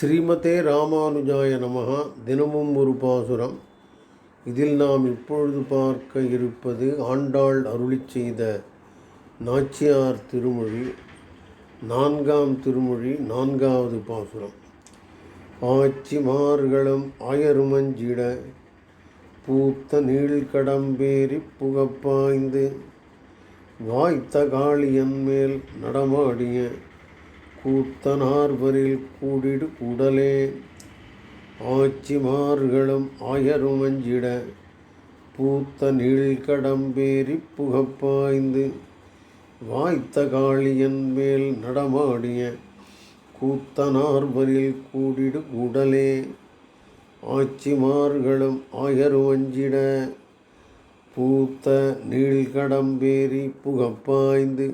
ஸ்ரீமதே ராமானுஜாய நமகா தினமும் ஒரு பாசுரம். இதில் நாம் இப்பொழுது பார்க்க இருப்பது ஆண்டாள் அருளிச் செய்த நாச்சியார் திருமொழி நான்காம் திருமொழி நான்காவது பாசுரம். ஆச்சி மார்களும் ஆயருமஞ்சிட பூத்த நீழ்கடம்பேறி புகப்பாய்ந்து வாய்த்த காளியன் மேல் நடமாடிய கூத்தனார்வரில் கூடிடு கூடலே ஆச்சிமார்களும் ஆயருமஞ்சிட பூத்த நீழ்கடம்பேறி புகப்பாய்ந்து வாய்த்த காளியன் மேல் நடமாடிய கூத்தனார்வரில் கூடிடு கூடலே ஆச்சிமார்களும் ஆயருவஞ்சிட பூத்த நீழ்கடம்பேரி புகப்பாய்ந்து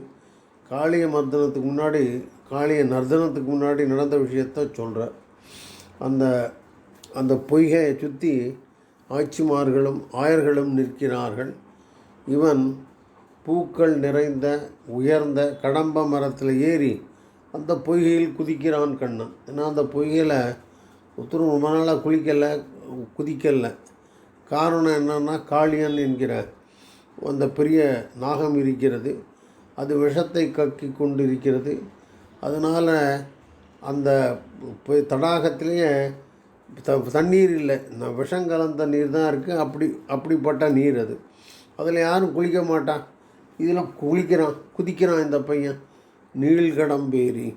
காளிய மர்தனத்துக்கு முன்னாடி காளிய நர்தனத்துக்கு முன்னாடி நடந்த விஷயத்த சொல்கிறார் அந்த அந்த பொய்கையை சுற்றி ஆட்சிமார்களும் ஆயர்களும் நிற்கிறார்கள். இவன் பூக்கள் நிறைந்த உயர்ந்த கடம்ப மரத்தில் ஏறி அந்த பொய்கையில் குதிக்கிறான் கண்ணன். ஏன்னா அந்த பொய்கையில் ஒருத்தரும் ரொம்ப நாளாக குளிக்கலை குதிக்கலை. காரணம் என்னென்னா காளியன் என்கிற அந்த பெரிய நாகம் இருக்கிறது. அது விஷத்தை கக்கி கொண்டு இருக்கிறது அதனால் அந்த தடாகத்திலேயே த தண்ணீர் இல்லை. இந்த விஷம் கலந்த நீர் தான் இருக்குது அப்படி அப்படிப்பட்ட நீர் அது. அதில் யாரும் குளிக்க மாட்டான். இதில் குளிக்கிறான் குதிக்கிறான் இந்த பையன். நீள்கடம்பேரி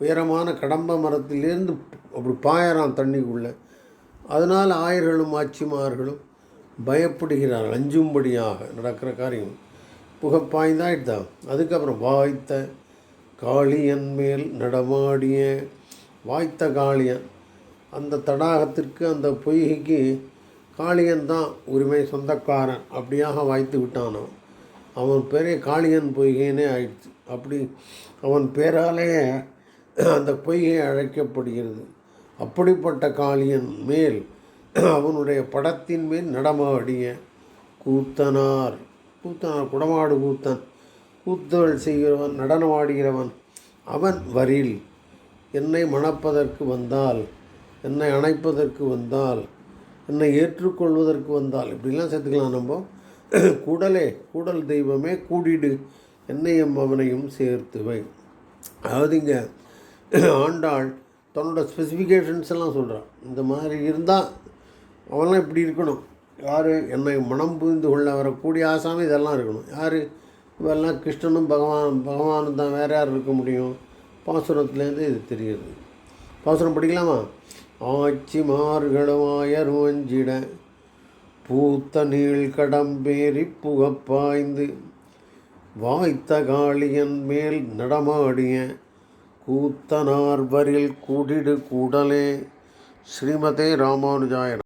உயரமான கடம்ப மரத்திலேருந்து அப்படி பாயறான் தண்ணிக்குள்ளே. அதனால் ஆயர்களும் ஆட்சிமார்களும் பயப்படுகிறார் அஞ்சும்படியாக நடக்கிற காரியம். புகப்பாய்ந்தாயிட்டான் அதுக்கப்புறம் வாய்த்த காளியன் மேல் நடமாடிய வாய்த்த காளியன். அந்த தடாகத்திற்கு அந்த பொய்கைக்கு காளியன் தான் உரிமை சொந்தக்காரன் அப்படியாக வாய்த்து விட்டானோ? அவன் அவன் பேரே காளியன் பொய்கைன்னே ஆயிடுச்சு அப்படி அவன் பேராலே அந்த பொய்கை அழைக்கப்படுகிறது. அப்படிப்பட்ட காளியன் மேல் அவனுடைய படத்தின் மேல் நடமாடிய கூத்தனார். கூத்தனார் குடமாடு கூத்தன். கூத்துகள் செய்கிறவன் நடனமாடுகிறவன் அவன் வரில் என்னை மணப்பதற்கு வந்தால் என்னை அணைப்பதற்கு வந்தால் என்னை ஏற்றுக்கொள்வதற்கு வந்தால் இப்படிலாம் சேர்த்துக்கலாம் நம்ம. கூடலே கூடல் தெய்வமே கூடிடு என்னையும் அவனையும் சேர்த்துவை அதாவது இங்கே ஆண்டாள் தன்னோட ஸ்பெசிஃபிகேஷன்ஸ் எல்லாம் சொல்கிறான் இந்த மாதிரி இருந்தால் அவெல்லாம் இப்படி இருக்கணும். யார் என்னை மனம் புரிந்து கொள்ள வரக்கூடிய ஆசாமி இதெல்லாம் இருக்கணும். யார் இவெல்லாம் கிருஷ்ணனும் பகவான் பகவானும் தான் வேறு யார் இருக்க முடியும்? பாசுரத்துலேருந்து இது தெரியுது. பாசுரம் படிக்கலாமா? ஆச்சி மார்களுமாயருவஞ்சிட பூத்த நீள் கடம்பேறி புகப்பாய்ந்து வாய்த்த காளியன் மேல் நடமாடிய கூத்தனார்வரில் கூடிடு கூடலே ஸ்ரீமதே ராமானுஜாயர்